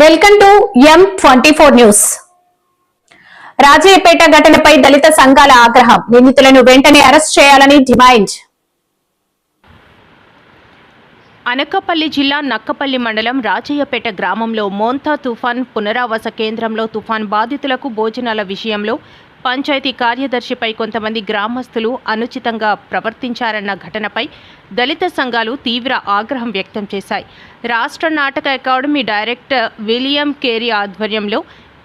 Welcome to M twenty four news. Rajayyapeta ఘటనపై దళిత సంఘాల ఆగ్రహం. నిందితులను వెంటనే అరెస్ట్ చేయాలని డిమాండ్. అనకాపల్లి జిల్లా నక్కపల్లి మండలం రాజయ్యపేట గ్రామంలో మోంతా తుఫాన్ పునరావాస కేంద్రంలో తుఫాన్ బాధితులకు భోజనాల విషయంలో పంచాయతీ కార్యదర్శిపై కొంతమంది గ్రామస్తులు అనుచితంగా ప్రవర్తించారన్న ఘటనపై దళిత సంఘాలు తీవ్ర ఆగ్రహం వ్యక్తం చేశాయి. రాష్ట్ర నాటక అకాడమీ డైరెక్టర్ విలియం కేరీ ఆధ్వర్యంలో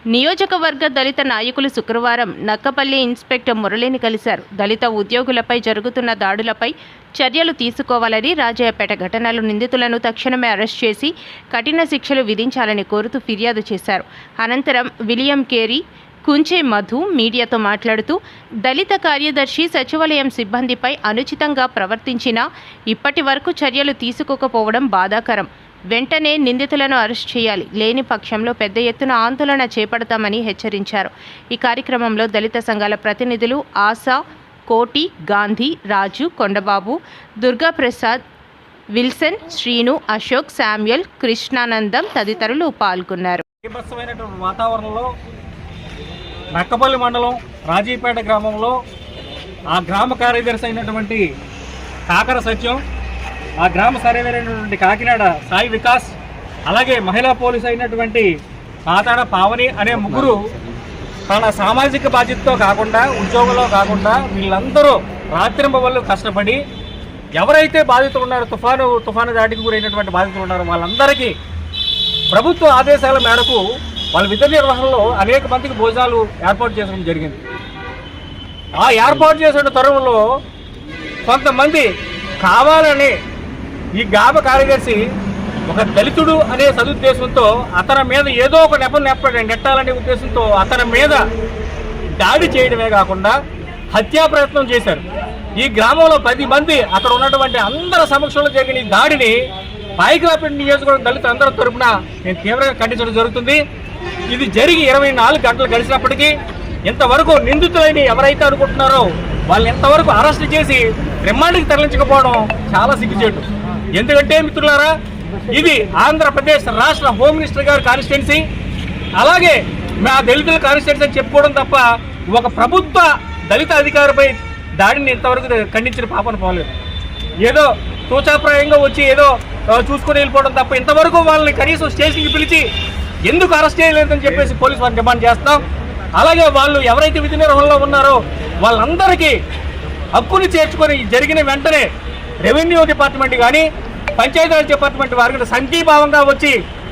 నియోజకవర్గ దళిత నాయకులు శుక్రవారం నక్కపల్లి ఇన్స్పెక్టర్ మురళిని కలిశారు. దళిత ఉద్యోగులపై జరుగుతున్న దాడులపై చర్యలు తీసుకోవాలని రాజయ్యపేట ఘటనలు నిందితులను తక్షణమే అరెస్ట్ చేసి కఠిన శిక్షలు విధించాలని కోరుతూ ఫిర్యాదు చేశారు. అనంతరం విలియం కేరీ కుంచే మధు మీడియాతో మాట్లాడుతూ దళిత కార్యదర్శి సచివాలయం సిబ్బందిపై అనుచితంగా ప్రవర్తించినా ఇప్పటి వరకు చర్యలు తీసుకోకపోవడం బాధాకరం. వెంటనే నిందితులను అరెస్ట్ చేయాలి. లేని పక్షంలో పెద్ద ఎత్తున ఆందోళన చేపడతామని హెచ్చరించారు. ఈ కార్యక్రమంలో దళిత సంఘాల ప్రతినిధులు ఆశా కోటి గాంధీ రాజు కొండబాబు దుర్గాప్రసాద్ విల్సన్ శ్రీను అశోక్ శామ్యుల్ కృష్ణానందం తదితరులు పాల్గొన్నారు. వాతావరణంలో నక్కపల్లి మండలం రాజీపేట గ్రామంలో ఆ గ్రామ కార్యదర్శి అయినటువంటి కాకర సత్యం ఆ గ్రామ సర్వేర్ అయినటువంటి కాకినాడ సాయి వికాస్ అలాగే మహిళా పోలీస్ అయినటువంటి పాతాడ పావని అనే ముగ్గురు తన సామాజిక బాధ్యతతో కాకుండా ఉద్యోగంలో కాకుండా వీళ్ళందరూ రాత్రింబవళ్ళు కష్టపడి ఎవరైతే బాధితులు ఉన్నారో తుఫాను తుఫాను దాటికి గురైనటువంటి బాధితులు ఉన్నారో వాళ్ళందరికీ ప్రభుత్వ ఆదేశాల మేరకు వాళ్ళ విధి నిర్వహణలో అనేక మందికి భోజనాలు ఏర్పాటు చేయడం జరిగింది. ఆ ఏర్పాటు చేసిన తరుణంలో కొంతమంది కావాలని ఈ గాబ కార్యదర్శి ఒక దళితుడు అనే సదుద్దేశంతో అతని మీద ఏదో ఒక నెపం నెప్ప నెట్టాలనే ఉద్దేశంతో అతని మీద దాడి చేయడమే కాకుండా హత్యా ప్రయత్నం చేశారు. ఈ గ్రామంలో పది మంది అక్కడ ఉన్నటువంటి అందరి సమక్షంలో జరిగిన ఈ దాడిని పాయికరాపేట నియోజకవర్గం దళిత అందరి తరపున. నేను తీవ్రంగా ఖండించడం జరుగుతుంది. ఇది జరిగి ఇరవై నాలుగు గంటలు గడిచినప్పటికీ ఇంతవరకు నిందితులని ఎవరైతే అనుకుంటున్నారో వాళ్ళు ఇంతవరకు అరెస్ట్ చేసి రిమాండ్కి తరలించకపోవడం చాలా సిగ్గుచేటు. ఎందుకంటే మిత్రులారా ఇది ఆంధ్రప్రదేశ్ రాష్ట్ర హోమ్ మినిస్టర్ గారి కాన్స్టిట్యున్సీ. అలాగే మా దళితుల కాన్స్టిట్యున్సీ అని చెప్పుకోవడం తప్ప ఒక ప్రభుత్వ దళిత అధికారిపై దాడిని ఇంతవరకు ఖండించిన పాపన పోలేదు. ఏదో తూచాప్రాయంగా వచ్చి ఏదో చూసుకుని చూసుకొని వెళ్ళిపోవడం తప్ప ఇంతవరకు వాళ్ళని కనీసం స్టేషన్కి పిలిచి ఎందుకు అరెస్ట్ చేయలేదని చెప్పేసి పోలీసు వారిని డిమాండ్ చేస్తాం. అలాగే వాళ్ళు ఎవరైతే విధి నిర్వహణలో ఉన్నారో వాళ్ళందరికీ హక్కుని చేర్చుకొని జరిగిన వెంటనే రెవెన్యూ డిపార్ట్మెంట్ కానీ పంచాయతీరాజ్ డిపార్ట్మెంట్ వారికి సంఘీభావంగా వచ్చి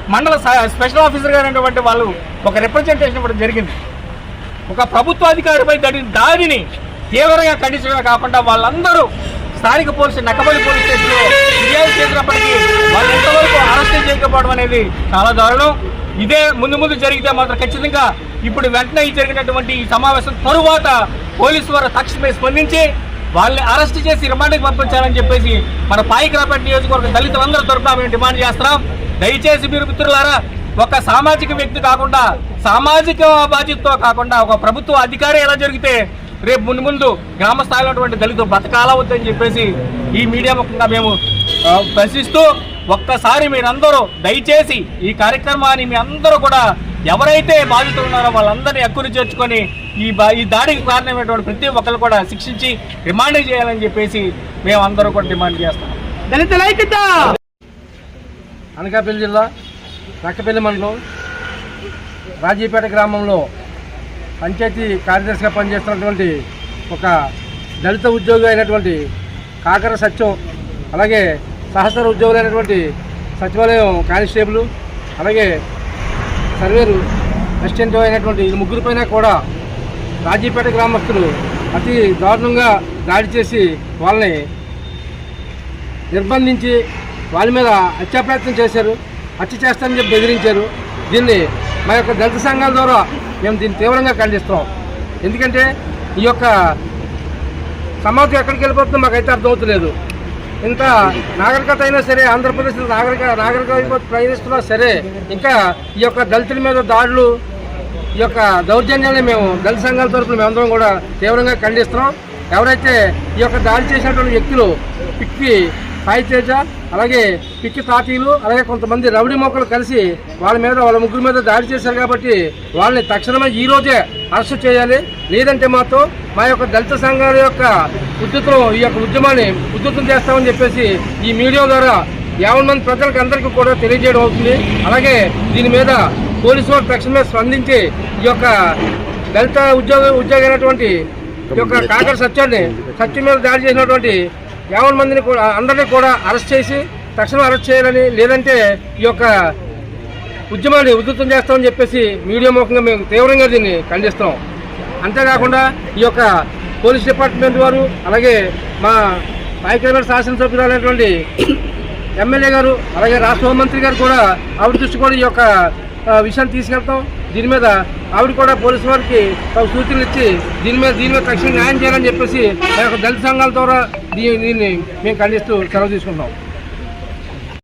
మండల స- స్పెషల్ ఆఫీసర్ గారైనటువంటి వాళ్ళు ఒక రిప్రజెంటేషన్ ఇవ్వడం జరిగింది. ఒక ప్రభుత్వాధికారిపై దాడిని తీవ్రంగా ఖండించడమే కాకుండా వాళ్ళందరూ స్థానిక పోలీసు నక్కబల్లి పోలీస్ స్టేషన్లో ఫిర్యాదు చేసినప్పటికీ వాళ్ళు ఎంతవరకు అరెస్ట్ చేయకపోవడం అనేది చాలా దారుణం. ఇదే ముందు ముందు జరిగితే మాత్రం ఖచ్చితంగా ఇప్పుడు వెంటనే జరిగినటువంటి ఈ సమావేశం తరువాత పోలీసు వారు తక్షణమే స్పందించి వాళ్ళని అరెస్ట్ చేసి రిమాండ్కి పంపించాలని చెప్పేసి మన పాయికరాపేట నియోజకవర్గ దళితులందరూ తరఫున మేము డిమాండ్ చేస్తున్నాం. దయచేసి మీరు మిత్రులారా ఒక సామాజిక వ్యక్తి కాకుండా సామాజిక బాధ్యతతో కాకుండా ఒక ప్రభుత్వ అధికారి ఎలా జరిగితే రేపు ముందు ముందు గ్రామ స్థాయిలో ఉన్నటువంటి దళితులు బతకాలా వద్దని చెప్పేసి ఈ మీడియా ముఖంగా మేము ప్రశ్నిస్తూ ఒక్కసారి మీరందరూ దయచేసి ఈ కార్యక్రమాన్ని మీ అందరూ కూడా ఎవరైతే బాధితులు ఉన్నారో వాళ్ళందరినీ ఎక్కువ చేర్చుకొని ఈ బా- ఈ దాడికి కారణమైనటువంటి ప్రతి ఒక్కరు కూడా శిక్షించి రిమాండ్ చేయాలని చెప్పేసి మేము అందరూ కూడా డిమాండ్ చేస్తాం దళితుల ఐక్యత! అనకాపల్లి జిల్లా నక్కపల్లి మండలం రాజీపేట గ్రామంలో పంచాయతీ కార్యదర్శిగా పనిచేస్తున్నటువంటి ఒక దళిత ఉద్యోగి అయినటువంటి కాకర సత్యం అలాగే సహచర ఉద్యోగులైనటువంటి సచివాలయం కానిస్టేబుల్ అలాగే సర్వేరు అసిస్టెంట్ అయినటువంటి ఈ ముగ్గురిపైన కూడా రాజీపేట గ్రామస్తులు అతి దారుణంగా దాడి చేసి వాళ్ళని నిర్బంధించి వాళ్ళ మీద హత్యాప్రయత్నం చేశారు హత్య చేస్తారని చెప్పి బెదిరించారు. దీన్ని మా యొక్క దళిత సంఘాల ద్వారా మేము దీన్ని తీవ్రంగా ఖండిస్తాం ఎందుకంటే ఈ యొక్క సమాజం ఎక్కడికి వెళ్ళిపోతుందో మాకైతే అర్థమవుతలేదు. ఇంత నాగరికత అయినా సరే ఆంధ్రప్రదేశ్లో నాగరిక నాగరిక ప్రయాణిస్తున్నా సరే ఇంకా ఈ యొక్క దళితుల మీద దాడులు ఈ యొక్క దౌర్జన్యాన్ని మేము దళిత సంఘాల తరఫున మేమందరం కూడా తీవ్రంగా ఖండిస్తున్నాం. ఎవరైతే ఈ యొక్క దాడి చేసినటువంటి వ్యక్తులు పిక్కి సాయి తేజ అలాగే పిక్కి తాతీలు అలాగే కొంతమంది రౌడీ మొక్కలు కలిసి వాళ్ళ మీద వాళ్ళ ముగ్గురు మీద దాడి చేశారు కాబట్టి వాళ్ళని తక్షణమే ఈ రోజే అరెస్ట్ చేయాలి. లేదంటే మాత్రం మా యొక్క దళిత సంఘాల యొక్క ఉద్యుతం ఈ యొక్క ఉద్యమాన్ని ఉద్యుతం చేస్తామని చెప్పేసి ఈ మీడియా ద్వారా యావన్ మంది ప్రజలకు అందరికీ కూడా తెలియజేయడం అవుతుంది. అలాగే దీని మీద పోలీసు వారు తక్షణమే స్పందించి ఈ యొక్క దళిత ఉద్యోగ ఉద్యోగి అయినటువంటి ఈ యొక్క కాకర సత్యాన్ని సత్యం మీద దాడి చేసినటువంటి యావన్ మందిని కూడా అందరినీ కూడా అరెస్ట్ చేసి తక్షణం అరెస్ట్ చేయాలని లేదంటే ఈ యొక్క ఉద్యమాన్ని ఉధృతం చేస్తామని చెప్పేసి మీడియా ముఖంగా మేము తీవ్రంగా దీన్ని ఖండిస్తాం. అంతేకాకుండా ఈ యొక్క పోలీస్ డిపార్ట్మెంట్ వారు అలాగే మా నాయకులైన శాసనసభ్యులైనటువంటి ఎమ్మెల్యే గారు అలాగే రాష్ట్ర హోంమంత్రి గారు కూడా ఆవిడ దృష్టి కూడా ఈ యొక్క విషయాన్ని తీసుకెళ్తాం. దీని మీద ఆవిడ కూడా పోలీసు వారికి తమ సూచనలు ఇచ్చి దీని మీద దీని మీద తక్షణ న్యాయం చేయాలని చెప్పేసి యొక్క దళిత సంఘాల ద్వారా దీన్ని మేము ఖండిస్తూ సెలవు తీసుకుంటాం